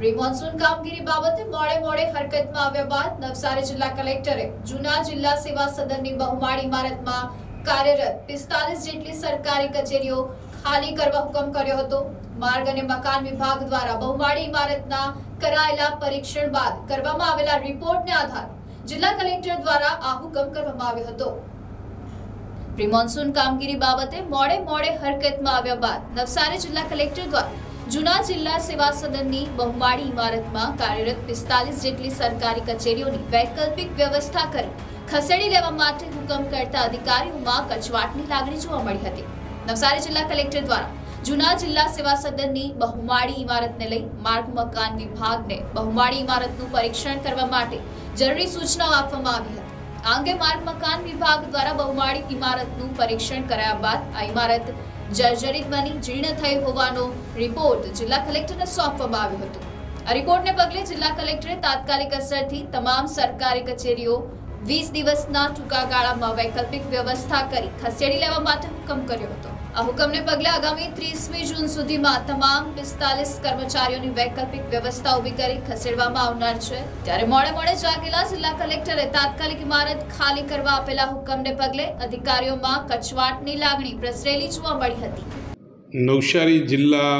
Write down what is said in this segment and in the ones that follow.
Pre કામગીરી બાબતે મોડે મોડે હરકતમાં આવ્યા બાદ નવસારી જિલ્લા કલેક્ટરે જૂના જિલ્લા સેવા સદનની બહુમાળી ઇમારતમાં કાર્યરત પિસ્તાલીસ જેટલી સરકારી કચેરીઓ ખાલી કરવા હુકમ કર્યો હતો. માર્ગ અને મકાન વિભાગ દ્વારા બહુમાળી ઇમારતના કરાયેલા પરીક્ષણ બાદ કરવામાં આવેલા રિપોર્ટને આધારે જિલ્લા કલેક્ટર દ્વારા આ હુકમ કરવામાં આવ્યો હતો. પ્રી મોન્સૂન કામગીરી બાબતે મોડે મોડે હરકતમાં આવ્યા બાદ નવસારી જિલ્લા કલેક્ટર દ્વારા જૂના જિલ્લા સેવા સદનની બહુમાળી ઇમારતમાં કાર્યરત પિસ્તાલીસ જેટલી સરકારી કચેરીઓની વૈકલ્પિક વ્યવસ્થા કરી ખસેડી લેવા માટે હુકમ કરતા અધિકારીઓમાં કચવાટની લાગણી જોવા મળી હતી. નવસારી જિલ્લા કલેક્ટર દ્વારા જૂના જિલ્લા સેવા સદનની બહુમાળી ઇમારતને લઈ માર્ગ મકાન વિભાગને બહુમાળી ઇમારતનું પરીક્ષણ કરવા માટે જરૂરી સૂચનાઓ આપવામાં આવી હતી. આ અંગે માર્ગ મકાન વિભાગ દ્વારા બહુમાળી ઇમારતનું પરીક્ષણ કરાયા બાદ આ ઇમારત જર્જરિત બની જીર્ણ થઈ હોવાનો રિપોર્ટ જિલ્લા કલેક્ટરને સોંપવામાં આવ્યો હતો. આ રિપોર્ટને પગલે જિલ્લા કલેક્ટરે તાત્કાલિક અસરથી તમામ સરકારી કચેરીઓ વીસ દિવસના ટૂંકા ગાળામાં વૈકલ્પિક વ્યવસ્થા કરી ખસેડી લેવા માટે હુકમ કર્યો હતો. આ હુકમને પગલે આગામી ત્રીસમી જૂન સુધીમાં તમામ પિસ્તાલીસ કર્મચારીઓની વૈકલ્પિક વ્યવસ્થા ઊભી કરી ખસેડવામાં આવનાર છે. ત્યારે મોડે મોડે જાગેલા જિલ્લા કલેક્ટરે તાત્કાલિક ઇમારત ખાલી કરવા આપેલા હુકમને પગલે અધિકારીઓમાં કચવાટની લાગણી પ્રસરેલી જોવા મળી હતી. નવસારી જિલ્લા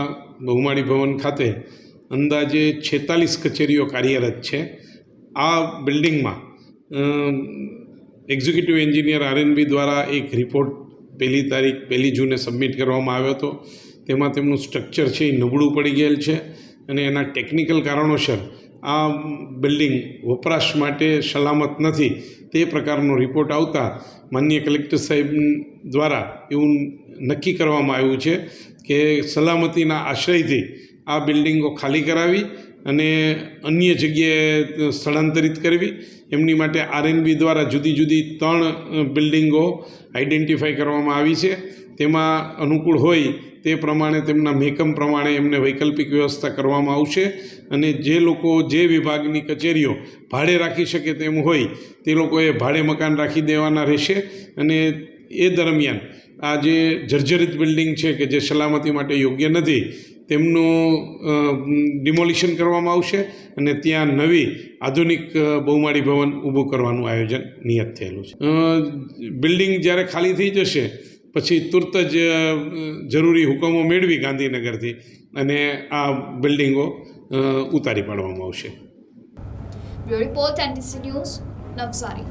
બહુમાળી ભવન ખાતે અંદાજે છેતાલીસ કચેરીઓ કાર્યરત છે. આ બિલ્ડિંગમાં એક્ઝિક્યુટિવ એન્જિનિયર આરએનબી દ્વારા એક રિપોર્ટ પહેલી તારીખ, પહેલી જૂને સબમિટ કરવામાં આવ્યો હતો. તેમાં તેમનું સ્ટ્રક્ચર છે એ નબળું પડી ગયેલ છે અને એના ટેકનિકલ કારણોસર આ બિલ્ડિંગ વપરાશ માટે સલામત નથી તે પ્રકારનો રિપોર્ટ આવતા માન્ય કલેક્ટર સાહેબ દ્વારા એવું નક્કી કરવામાં આવ્યું છે કે સલામતીના આશ્રયથી આ બિલ્ડિંગો ખાલી કરાવી અને અન્ય જગ્યાએ સ્થળાંતરિત કરવી. એમની માટે આરએનબી દ્વારા જુદી જુદી ત્રણ બિલ્ડિંગો આઈડેન્ટિફાઈ કરવામાં આવી છે. તેમાં અનુકૂળ હોય તે પ્રમાણે તેમના મેકમ પ્રમાણે એમને વૈકલ્પિક વ્યવસ્થા કરવામાં આવશે અને જે લોકો, જે વિભાગની કચેરીઓ ભાડે રાખી શકે તેમ હોય તે લોકોએ ભાડે મકાન રાખી દેવાના રહેશે અને એ દરમિયાન આ જે જર્જરિત બિલ્ડિંગ છે કે જે સલામતી માટે યોગ્ય નથી, તેમનું ડિમોલિશન કરવામાં આવશે અને ત્યાં નવી આધુનિક બહુમાળી ભવન ઊભું કરવાનું આયોજન નિયત થયેલું છે. બિલ્ડિંગ જ્યારે ખાલી થઈ જશે, પછી તુરત જ જરૂરી હુકમો મેળવી ગાંધીનગરથી અને આ બિલ્ડિંગો ઉતારી પાડવામાં આવશે. Report news, Navsari.